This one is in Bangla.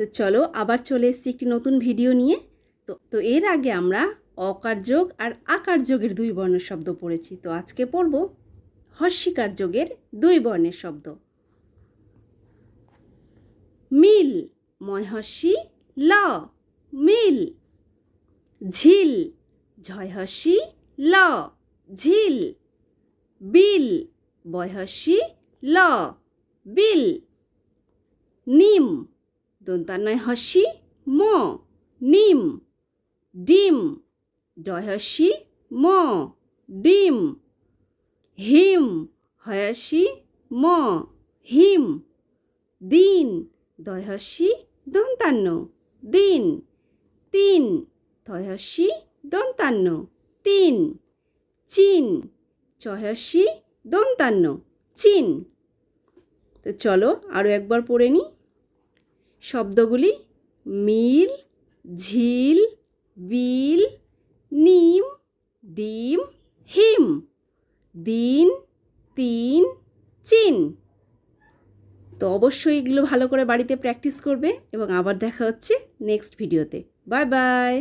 তো চলো আবার চলে এসেছি একটি নতুন ভিডিও নিয়ে। তো তো এর আগে আমরা অকার যোগ আর আকার যোগের দুই বর্ণের শব্দ পড়েছি। তো আজকে পড়ব হস্যিকার যোগের দুই বর্ণের শব্দ। মিল ময়হস্যি ল, মিল। ঝিল ঝয়হস্যি ল, ঝিল। বিল বয়হস্যি ল, বিল। নিম দন্তান্নয় হস্যি ম, নিম, ডিম ডয়হস্যি ম, ডিম, হিম হয়স্যি ম, হিম, দিন দয়হস্যি দন্তান্ন, দিন, তিন থয়স্যি দন্তান্ন, তিন, চিন চয়স্যি দন্তান্ন, চিন। তো চলো আরও একবার পড়ে নিই। শব্দগুলি মিল, ঝিল, বিল, নিম, ডিম, হিম, দিন, তিন, চিন। তো অবশ্যই এগুলো ভালো করে বাড়িতে প্র্যাকটিস করবে এবং আবার দেখা হচ্ছে নেক্সট ভিডিওতে বাই বাই